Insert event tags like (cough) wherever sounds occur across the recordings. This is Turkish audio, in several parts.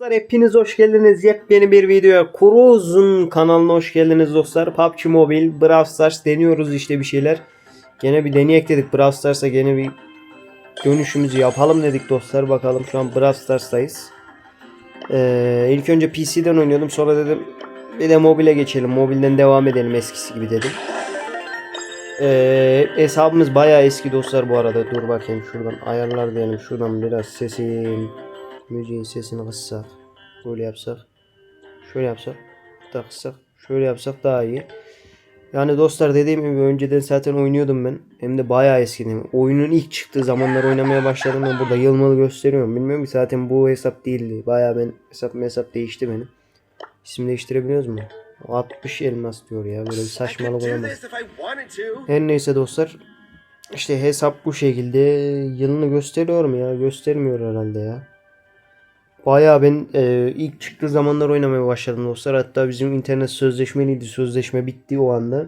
Dostlar hepiniz hoş geldiniz. Yepyeni bir videoya Cruz'un kanalına hoş geldiniz dostlar. PUBG Mobile, Brawl Stars deniyoruz işte bir şeyler. Gene bir deneyek dedik Brawl Stars'a gene bir dönüşümüzü yapalım dedik dostlar. Bakalım şu an Brawl Stars'tayız. Ee, ilk önce PC'den oynuyordum sonra dedim bir de mobile geçelim. Mobilden devam edelim eskisi gibi dedim. Ee, hesabımız bayağı eski dostlar bu arada. Dur bakayım şuradan ayarlar diyelim. Şuradan biraz sesin müziğin sesini kıssak. Böyle yapsak. Şöyle yapsak. Da kıssak. Şöyle yapsak daha iyi. Yani dostlar dediğim gibi önceden zaten oynuyordum ben. Hem de bayağı eskiden. Oyunun ilk çıktığı zamanlar oynamaya başladım. Ben burada yılmalı gösteriyorum. Bilmiyorum ki zaten bu hesap değildi. Bayağı ben hesap hesap değişti benim. İsim değiştirebiliyoruz mu? 60 elmas diyor ya. Böyle bir saçmalık olamaz. Her neyse dostlar. İşte hesap bu şekilde. Yılını gösteriyor mu ya? Göstermiyor herhalde ya. Bayağı ben e, ilk çıktığı zamanlar oynamaya başladım dostlar. Hatta bizim internet sözleşmeliydi. Sözleşme bitti o anda.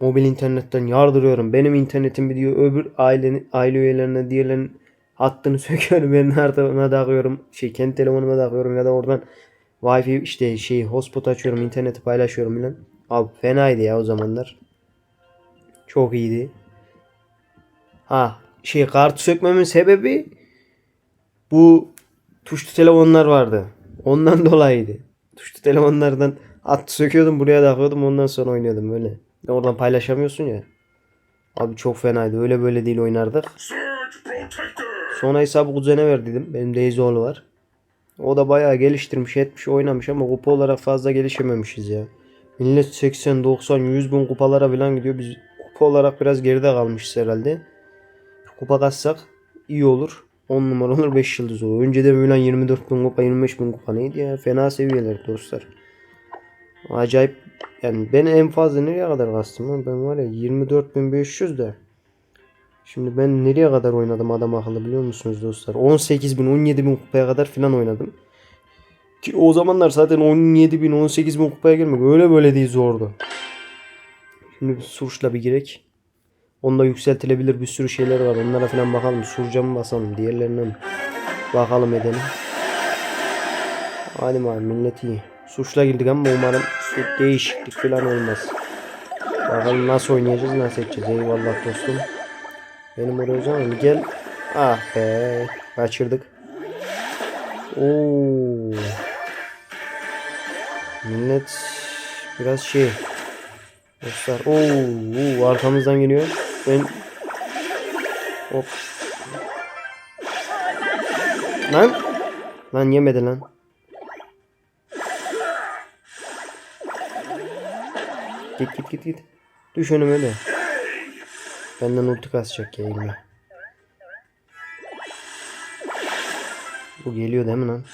Mobil internetten yardırıyorum. Benim internetim biliyor. Öbür ailenin, aile üyelerine diğerlerinin hattını (laughs) söküyorum. Ben hattına takıyorum. Şey kendi telefonuma takıyorum ya da oradan Wi-Fi işte şey hotspot açıyorum. interneti paylaşıyorum filan. Abi fenaydı ya o zamanlar. Çok iyiydi. Ha şey kart sökmemin sebebi bu tuşlu telefonlar vardı. Ondan (laughs) dolayıydı. Tuşlu telefonlardan at söküyordum buraya takıyordum ondan sonra oynuyordum böyle. Oradan paylaşamıyorsun ya. Abi çok fenaydı. Öyle böyle değil oynardık. Sonra hesabı kuzene verdiydim. Benim Deyzoğlu var. O da bayağı geliştirmiş etmiş oynamış ama kupa olarak fazla gelişememişiz ya. Millet 80, 90, 100 bin kupalara falan gidiyor. Biz kupa olarak biraz geride kalmışız herhalde. Kupa kassak iyi olur. 10 numara olur 5 yıldız olur. Önceden böyle 24 bin kupa 25 bin kupa neydi ya. Fena seviyeler dostlar. Acayip yani ben en fazla nereye kadar kastım lan? Ben var ya 24.500 de. Şimdi ben nereye kadar oynadım adam akıllı biliyor musunuz dostlar? 18 bin 17 bin kupaya kadar filan oynadım. Ki o zamanlar zaten 17 bin 18 bin kupaya girmek öyle böyle değil zordu. Şimdi bir Surç'la bir girek. Onda yükseltilebilir bir sürü şeyler var. Onlara falan bakalım. Surca mı basalım? Diğerlerine? Bakalım edelim. Hadi bakalım millet iyi. Suçla girdik ama umarım değişiklik falan olmaz. Bakalım nasıl oynayacağız nasıl edeceğiz. Eyvallah dostum. Benim oraya hocam gel. Ah be. Kaçırdık. Oo. Millet biraz şey. Dostlar. Oo, oo arkamızdan geliyor. Ben Hop. Lan. Lan yemedi lan. Git git git git. Düş önüme de. Benden ulti kasacak ya ilmi. Bu geliyor değil mi lan?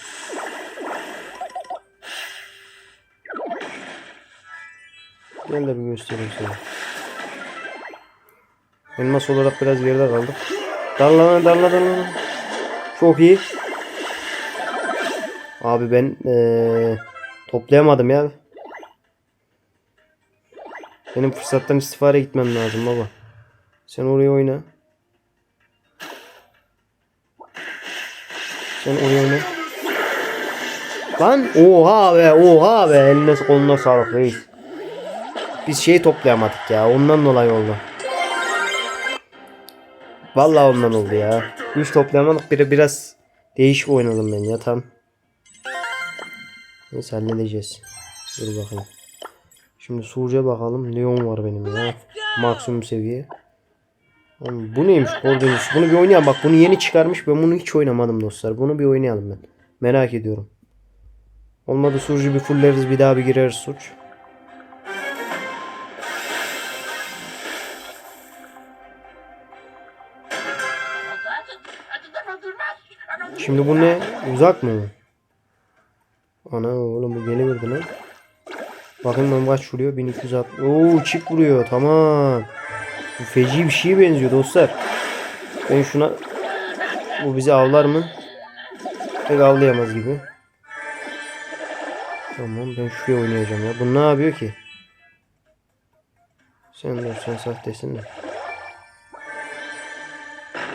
Gel de bir göstereyim sana. Elmas olarak biraz geride kaldık. Darlana darla darlana. Çok iyi. Abi ben ee, toplayamadım ya. Benim fırsattan istifade gitmem lazım baba. Sen oraya oyna. Sen oraya oyna. Lan oha be oha be eline koluna sağlık reis. Biz şey toplayamadık ya ondan dolayı oldu. Vallahi ondan oldu ya. Hiç toplayamadık biri biraz değişik oynadım ben ya tam. Neyse halledeceğiz. Dur bakalım. Şimdi Surca bakalım. Leon var benim ya. Maksimum seviye. Oğlum bu neymiş Cordelis? Bunu bir oynayalım. Bak bunu yeni çıkarmış. Ben bunu hiç oynamadım dostlar. Bunu bir oynayalım ben. Merak ediyorum. Olmadı Surcu bir fulleriz. Bir daha bir gireriz Surç. Şimdi bu ne? Uzak mı? Ana oğlum bu geliverdi lan. Bakın ben kaç vuruyor? 1260. Oo çift vuruyor. Tamam. Bu feci bir şeye benziyor dostlar. Ben şuna bu bizi avlar mı? Pek avlayamaz gibi. Tamam ben şuraya oynayacağım ya. Bu ne yapıyor ki? Sen dur sen sahtesin de.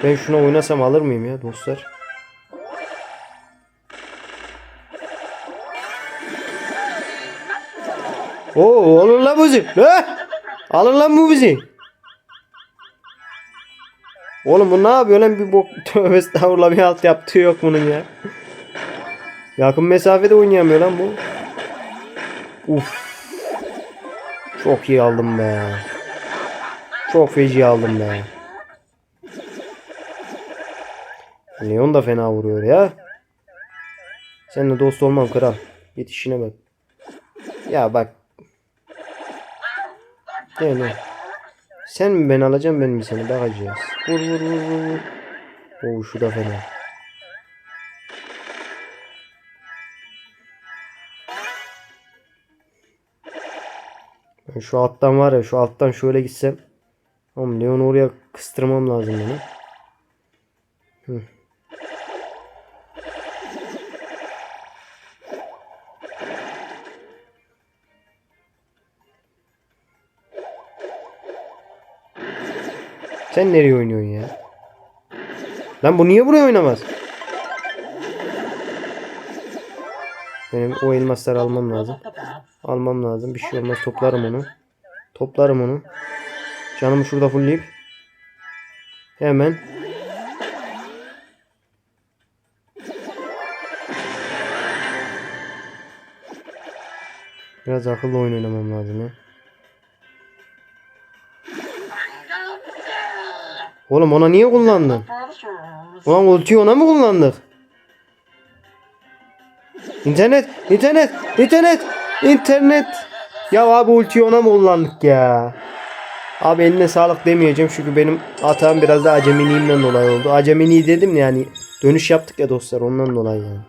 Ben şuna oynasam alır mıyım ya dostlar? Oo alın lan bizi. He? Alın lan bu bizi. Oğlum bu ne yapıyor lan bir bok (laughs) tövbe estağfurullah bir alt yaptığı yok bunun ya. Yakın mesafede oynayamıyor lan bu. Uf. Çok iyi aldım be. Çok feci aldım be. Leon da fena vuruyor ya. Seninle dost olmam kral. Git işine bak. Ya bak. Gel lan. Sen mi ben alacağım ben mi seni bakacağız. Vur vur vur vur. Oo şu da fena. Şu alttan var ya şu alttan şöyle gitsem. Oğlum Leon'u oraya kıstırmam lazım benim. Hı. Sen nereye oynuyorsun ya? Lan bu niye buraya oynamaz? Benim o elmasları almam lazım. Almam lazım. Bir şey olmaz. Toplarım onu. Toplarım onu. Canımı şurada fullleyip. Hemen. Biraz akıllı oyun oynamam lazım ya. Oğlum ona niye kullandın? Ulan ultiyi ona mı kullandık? İnternet, internet, internet, internet. Ya abi ultiyi ona mı kullandık ya? Abi eline sağlık demeyeceğim çünkü benim hatam biraz da acemiliğimden dolayı oldu. Acemiliği dedim yani dönüş yaptık ya dostlar ondan dolayı yani.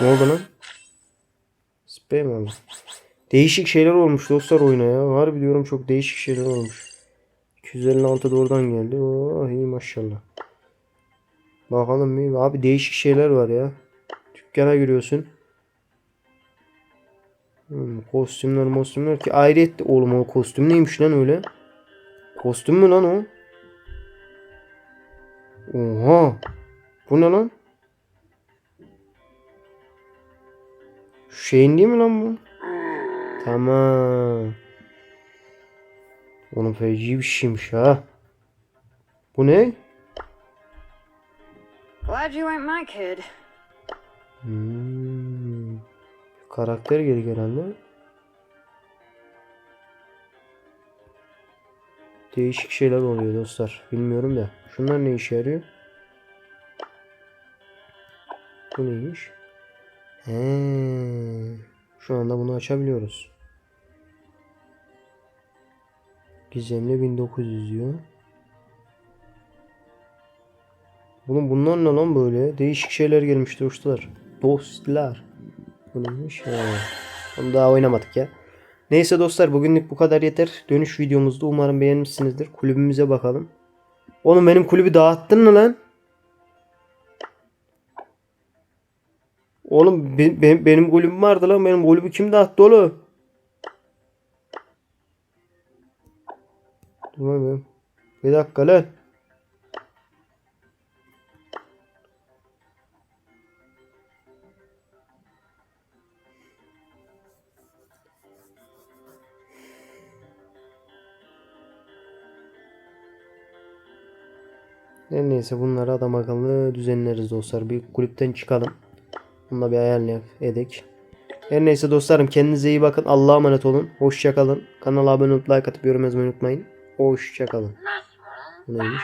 Ne oldu lan? Spam oldu? Değişik şeyler olmuş dostlar oyuna ya. Harbi diyorum çok değişik şeyler olmuş. 256 da oradan geldi. Oh iyi maşallah. Bakalım bir. Abi değişik şeyler var ya. Dükkana giriyorsun. Hmm, kostümler kostümler ki ayrıyetle oğlum o kostüm neymiş lan öyle? Kostüm mü lan o? Oha. Bu ne lan? Şu şeyin değil mi lan bu? Tamam. Onun feci bir şeymiş ha. Bu ne? Glad you ain't my kid. Hmm. Karakter gelik herhalde. Değişik şeyler oluyor dostlar. Bilmiyorum da. Şunlar ne işe yarıyor? Bu neymiş? He. Şu anda bunu açabiliyoruz. Gizemli 1900 diyor. Bunun bunlar ne lan böyle? Değişik şeyler gelmiş dostlar. Dostlar. Bu neymiş? Ha. Onu daha oynamadık ya. Neyse dostlar bugünlük bu kadar yeter. Dönüş videomuzda umarım beğenmişsinizdir. Kulübümüze bakalım. Oğlum benim kulübü dağıttın mı lan? Oğlum be- be- benim kulübüm vardı lan. Benim kulübü kim dağıttı oğlum? Lan bir- dakika lan. Her neyse bunları adam akıllı düzenleriz dostlar. Bir kulüpten çıkalım. Bununla bir ayarlayak edek. Her neyse dostlarım kendinize iyi bakın. Allah'a emanet olun. Hoşça kalın. Kanala abone olup like atıp yorum yazmayı unutmayın. Hoşça kalın. Bu neymiş?